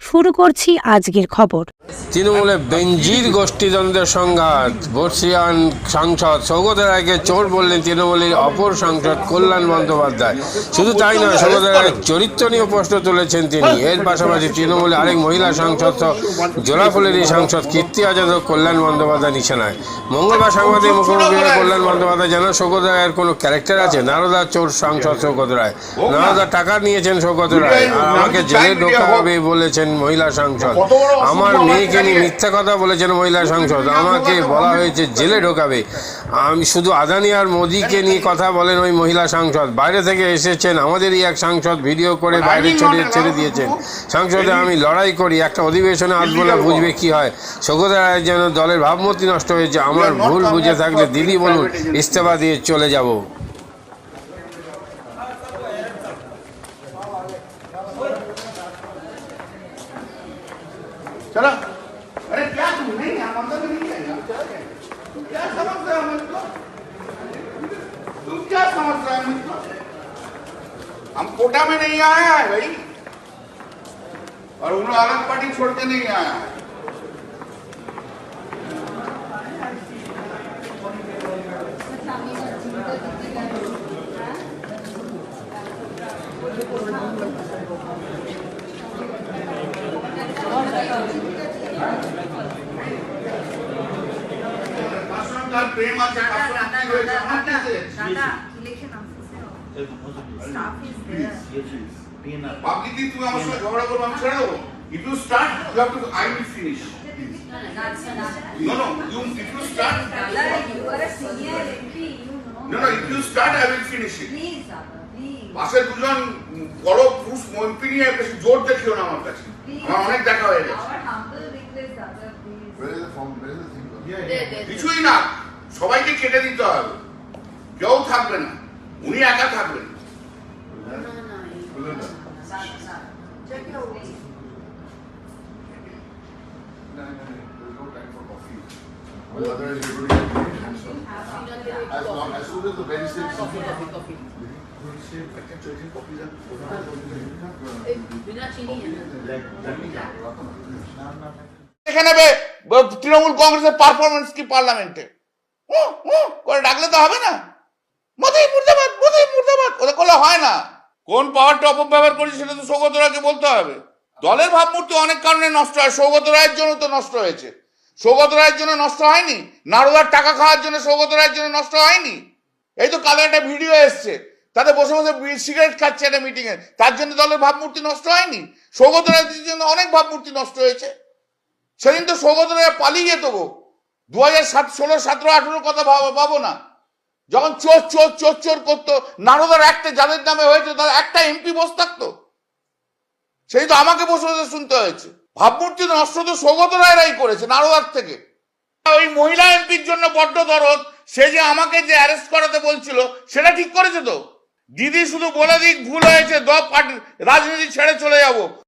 শুরু করছি আজকের খবর। তৃণমূলে বেঞ্জির গোষ্ঠীদ্বন্দ্বের সংঘাত। বর্ষিয়ান সাংসদ সৌগত রায়কে চোর বললেন তৃণমূলের অপর সাংসদ কল্যাণ বন্দ্যোপাধ্যায়। শুধু তাই নয়, সৌগত রায়ের চরিত্র নিয়ে প্রশ্ন তুলেছেন তিনি। এর পাশাপাশি তৃণমূলে আরেক মহিলা সাংসদ জোড়াফুলেরই সাংসদ কীর্তি আজাদ কল্যাণ বন্দ্যোপাধ্যায় নিশানায়। মঙ্গলবার সাংবাদিক হয়ে কল্যাণ বন্দ্যোপাধ্যায় জানান, সৌগত রায়ের কোনো ক্যারেক্টার আছে? নারদা চোর সাংসদ সৌগত রায়। নারদা টাকা নিয়েছেন সৌগত রায়। আর আমাকে জেলে ঢোকা হবে বলেছেন মহিলা সাংসদ। আমার মেয়েকে নিয়ে মিথ্যা কথা বলেছেন মহিলা সাংসদ। আমাকে বলা হয়েছে জেলে ঢোকাবে। আমি শুধু আদানি আর মোদিকে নিয়ে কথা বলেন ওই মহিলা সাংসদ। বাইরে থেকে এসেছেন আমাদেরই এক সাংসদ ভিডিও করে বাইরে ছেড়ে ছেড়ে দিয়েছেন। সাংসদে আমি লড়াই করি একটা অধিবেশনে আসব না বুঝবে কি হয়। সৌগত রায়ের যেন দলের ভাবমূর্তি নষ্ট হয়েছে আমার ভুল বুঝে থাকলে দিদি বলুন ইস্তফা দিয়ে চলে যাব। चला। अरे क्या तुम? नहीं यहाँ मंदिर में नहीं है क्या तुम क्या समझ रहे हो मुझको तुम क्या समझ रहे हो मुझको हम कोटा में नहीं आए हैं भाई। और उन लोग अलग पार्टी छोड़ के नहीं आया है। তার প্রেম আছে? পাবলিকলি তুমি আমার সঙ্গে ঝগড়া করব আমি ছেড়ে দেবো? If you start you have to I will finish no no you if you start no no if you start I will finish it পাশে দুজন বড় পুরুষ মন্ত্রী নিয়ে বেশি জোর দেখিও না আমার কাছে। আমার অনেক দেখা হয়ে গেছে। Where is the form? Where is the thing? কিছুই না। সবাইকে কেটে দিতে হবে। কেউ থাকবে না। উনি একা থাকবেন। No, তৃণমূল কংগ্রেসের পারফরমেন্স কি পার্লামেন্টে করে ডাকলে তো হবে না। মোদি মুর্দাবাদ মোদি মুর্দাবাদ, ওদের করলে হয় না। কোন পাওয়ারটা অপব্যবহার করেছে সেটা তো সৌগত রায়কে বলতে হবে। দলের ভাবমূর্তি অনেক কারণে নষ্ট হয়, সৌগত রায়ের জন্য তো নষ্ট হয়েছে। সৌগত রায়ের জন্য নষ্ট হয়নি, নারদার টাকা খাওয়ার জন্য সৌগত রায়ের জন্য নষ্ট হয়নি। এই তো কালো একটা ভিডিও এসছে, তাতে বসে বসে সিগারেট খাচ্ছে একটা মিটিং এ তার জন্য দলের ভাবমূর্তি নষ্ট হয়নি। সৌগত রায়ের জন্য অনেক ভাবমূর্তি নষ্ট হয়েছে। সেদিন তো সৌগত রায় পালিয়ে যেত গো দু হাজার সাত, ষোলো, সতেরো, আঠেরোর কথা ভাব- ভাবো না। যখন চোর চোর চোর চোর করতো, নারদার একটা যাদের নামে হয়েছে, তার একটা এমপি বসে থাকতো। সেই তো আমাকে বসে শুনতে হয়েছে। ভাবমূর্তি নষ্ট তো সৌগত রায়রাই করেছে, নারদার থেকে। ওই মহিলা এমপির জন্য বড্ড দরদ, সে যে আমাকে যে অ্যারেস্ট করাতে বলছিল, সেটা ঠিক করেছে তো? দিদি শুধু বলে দিক, ভুল হয়েছে দ পার্টি রাজনীতি ছেড়ে চলে যাব।